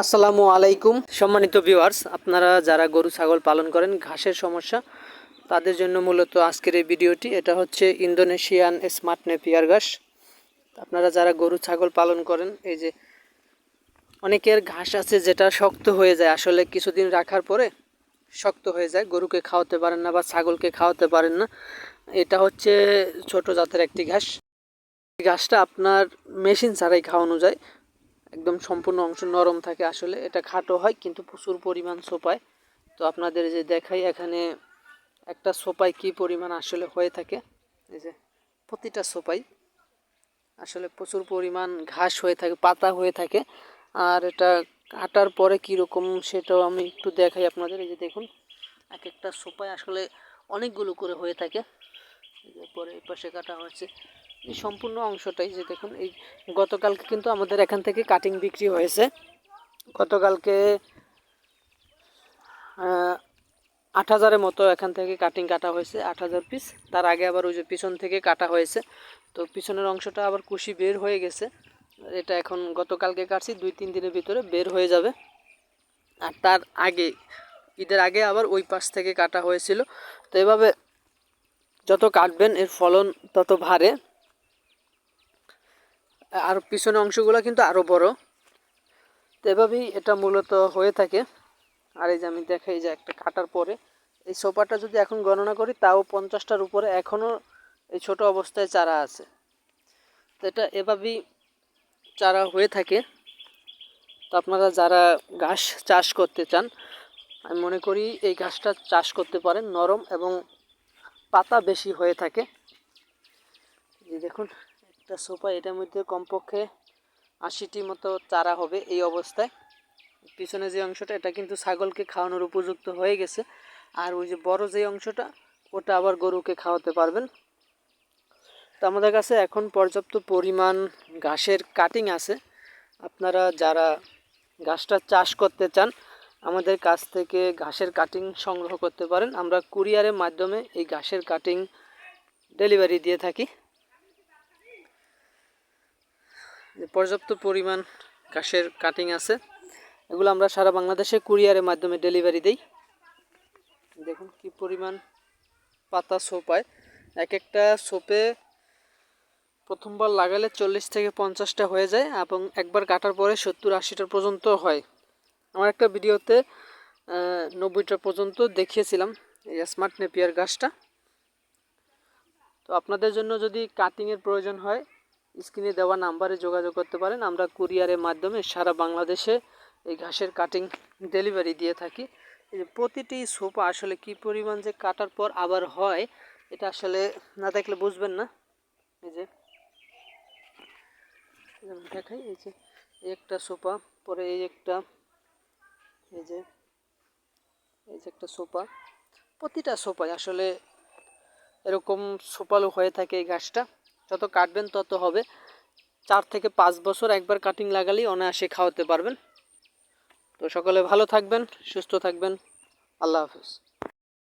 আসসালামু আলাইকুম। সম্মানিত ভিউয়ার্স আপনারা যারা গরু, ছাগল পালন করেন, ঘাসের সমস্যা, তাদের জন্য মূলত আজকের এই ভিডিওটি। এটা হচ্ছে ইন্দোনেশিয়ান স্মার্ট নেপিয়ার ঘাস। আপনারা যারা গরু, ছাগল পালন করেন, এই যে অনেকের ঘাস আছে যেটা শক্ত হয়ে যায়, আসলে কিছুদিন রাখার পরে শক্ত হয়ে যায়, গরুকে খাওয়াতে পারেন না বা ছাগলকে খাওয়াতে পারেন না। এটা হচ্ছে ছোট জাতের একটি ঘাস। ঘাসটা আপনার মেশিন ছাড়াই খাওয়ানো যায়। একদম সম্পূর্ণ অংশ নরম থাকে আসলে। এটা খাটো হয় কিন্তু প্রচুর পরিমাণ সোপায়। তো আপনাদের যে দেখাই এখানে একটা সোপায় কি পরিমাণ আসলে হয়ে থাকে, এই যে প্রতিটা সোপাই আসলে প্রচুর পরিমাণ ঘাস হয়ে থাকে, পাতা হয়ে থাকে। আর এটা কাটার পরে কীরকম সেটাও আমি একটু দেখাই আপনাদের। এই যে দেখুন এক একটা সোপায় আসলে অনেকগুলো করে হয়ে থাকে। পরে পাশে কাটা হয়েছে। এই সম্পূর্ণ অংশটাই যে দেখুন, এই গতকালকে কিন্তু আমাদের এখান থেকে কাটিং বিক্রি হয়েছে। গতকালকে আট হাজারের মতো এখান থেকে কাটিং কাটা হয়েছে, আট হাজার পিস তার আগে আবার ওই যে পিছন থেকে কাটা হয়েছে। তো পিছনের অংশটা আবার কুশি বের হয়ে গেছে। এটা এখন গতকালকে কাটছি, দুই, তিন দিনের ভিতরে বের হয়ে যাবে। আর তার আগে, ঈদের আগে আবার ওই পাশ থেকে কাটা হয়েছিল। তো এভাবে যত কাটবেন, এর ফলন তত ভারে। আর পিছনের অংশগুলো কিন্তু আরও বড়। তো এভাবেই এটা মূলত হয়ে থাকে। আর এই যে আমি দেখাই যে একটা কাটার পরে, এই সোফাটা যদি এখন গণনা করি, তাও পঞ্চাশটার উপরে এখনও এই ছোট অবস্থায় চারা আছে। তো এটা এভাবেই চারা হয়ে থাকে। তো আপনারা যারা ঘাস চাষ করতে চান, আমি মনে করি এই ঘাসটা চাষ করতে পারেন। নরম এবং পাতা বেশি হয়ে থাকে। দেখুন একটা সোফা, এটার মধ্যে কমপক্ষে আশিটি মতো চারা হবে এই অবস্থায়। পিছনে যে অংশটা, এটা কিন্তু ছাগলকে খাওয়ানোর উপযুক্ত হয়ে গেছে। আর ওই যে বড় যে অংশটা, ওটা আবার গরুকে খাওয়াতে পারবেন। তো আমাদের কাছে এখন পর্যাপ্ত পরিমাণ ঘাসের কাটিং আছে। আপনারা যারা ঘাসটা চাষ করতে চান, আমাদের কাছ থেকে ঘাসের কাটিং সংগ্রহ করতে পারেন। আমরা কুরিয়ারের মাধ্যমে এই ঘাসের কাটিং ডেলিভারি দিয়ে থাকি যে পর্যাপ্ত পরিমাণ ঘাসের কাটিং আছে, এগুলো আমরা সারা বাংলাদেশে কুরিয়ারের মাধ্যমে ডেলিভারি দেই। দেখুন কি পরিমাণ পাতা সোপায় এক একটা সোপে প্রথমবার লাগালে চল্লিশ থেকে পঞ্চাশটা হয়ে যায় এবং একবার কাটার পরে সত্তর, আশিটা পর্যন্ত হয়। আমার একটা ভিডিওতে নব্বইটা পর্যন্ত দেখিয়েছিলাম এই স্মার্ট নেপিয়ার গাছটা তো আপনাদের জন্য যদি কাটিংয়ের প্রয়োজন হয় স্ক্রিনে দেওয়া নাম্বারে যোগাযোগ করতে পারেন। আমরা কুরিয়ারের মাধ্যমে সারা বাংলাদেশে এই ঘাসের কাটিং ডেলিভারি দিয়ে থাকি। প্রতিটি সোফা আসলে কি পরিমাণ যে কাটার পর আবার হয়, এটা আসলে না দেখলে বুঝবেন না। এই যে, দেখাই, এই যে একটা সোফা পরে এই একটা, এই যে এই যে একটা সোফা প্রতিটা সোফায় আসলে এরকম সোপালো হয়ে থাকে এই গাছটা যত কাটবেন তত হবে। চার থেকে পাঁচ বছর একবার কাটিং লাগালেই অনায়াসে খাওয়াতে পারবেন। তো সকলে ভালো থাকবেন, সুস্থ থাকবেন। আল্লাহ হাফেজ।